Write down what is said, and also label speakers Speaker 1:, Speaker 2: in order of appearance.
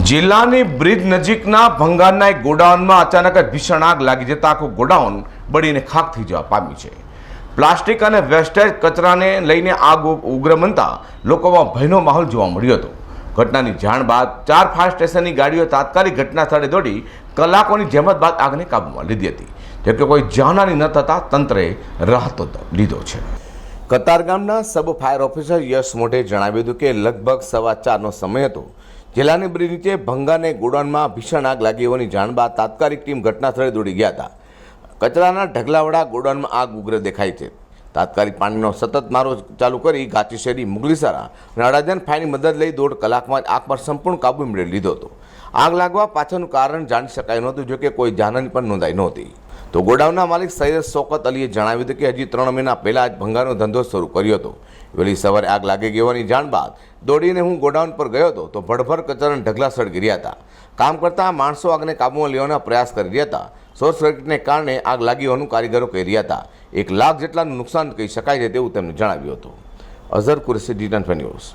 Speaker 1: જિલ્લાની બ્રિજ નજીકના ભંગારના એક ગોડાઉનમાં અચાનક જ ભીષણ આગ લાગી જતા આખું ગોડાઉન બળીને ખાક થઈ જવા પામ્યું છે. પ્લાસ્ટિક અને વેસ્ટેજ કચરાને લઈને આગ ઉગ્ર બનતા લોકોમાં ભયનો માહોલ જોવા મળ્યો હતો. ઘટનાની જાણ બાદ ચાર ફાયર સ્ટેશનની ગાડીઓ તાત્કાલિક ઘટના સ્થળે દોડી કલાકોની જહેમત બાદ આગને કાબૂમાં લીધી હતી. જોકે કોઈ જાનહાની ન થતાં તંત્રે રાહતો લીધો છે. કતારગામના સબ ફાયર ઓફિસર યશ મોઢે જણાવ્યું હતું કે લગભગ સવા ચારનો સમય હતો. જિલ્લાની બ્રિજ નીચે ભંગાને ગોડાઉનમાં ભીષણ આગ લાગી હોવાની જાણ બાદ તાત્કાલિક ટીમ ઘટના સ્થળે દોડી ગયા હતા. કચરાના ઢગલાવાળા ગોડાઉનમાં આગ ઉગ્ર દેખાય છે. તાત્કાલિક પાણીનો સતત મારો ચાલુ કરી ગાચી શેરી મુગલીસરા અને અડાજન મદદ લઈ દોઢ કલાકમાં આગ પર સંપૂર્ણ કાબુ મેળવી લીધો હતો. આગ લાગવા પાછળનું કારણ જાણી શકાયું નહોતું, જોકે કોઈ જાનહાની પણ નોંધાઈ નહોતી. તો ગોડાઉનના માલિક સૈયદ શોકત અલીએ જણાવ્યું હતું કે હજી ત્રણ મહિના પહેલાં જ ભંગારનો ધંધો શરૂ કર્યો હતો. વહેલી સવારે આગ લાગી ગયોની જાણ બાદ દોડીને હું ગોડાઉન પર ગયો હતો, તો ભડભર કચરાના ઢગલા સળગી રહ્યા હતા. કામ કરતા માણસો આગને કાબૂમાં લેવાના પ્રયાસ કરી રહ્યા હતા. શોર્ટ સર્કિટને કારણે આગ લાગી હોવાનું કારીગરો કહી રહ્યા હતા. એક લાખ જેટલાનું નુકસાન કહી શકાય છે તેવું તેમણે જણાવ્યું હતું. Azhar Qureshi D news.